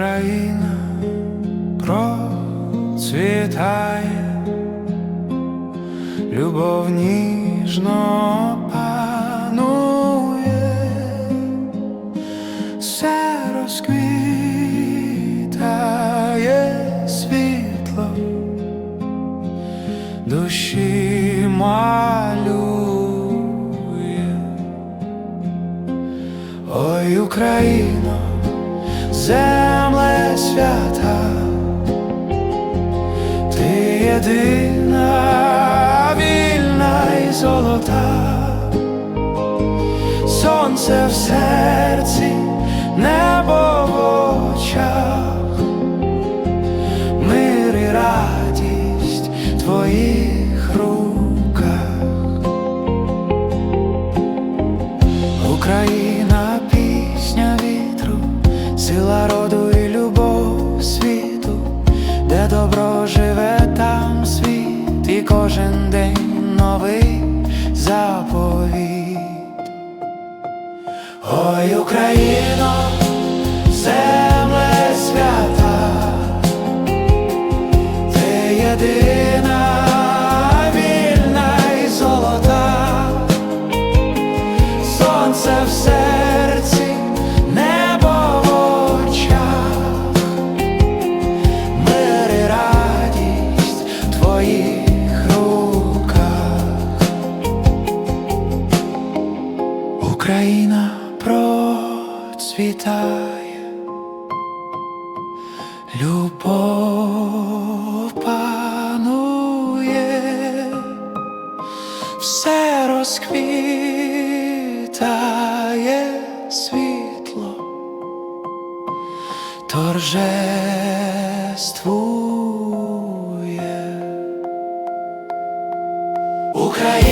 Україна процвітає, любов ніжно панує, все розквітає світло, душі малює, ой Україно. Zé земле свята, ти єдина, вільна і золота, сонце в серці, небо в очах, мир і радість твоїх руках. Україна, пісня вітру, сила роду Ой, Україно, земле розцвітає любов панує, все розквітає світло, торжествує. Україна.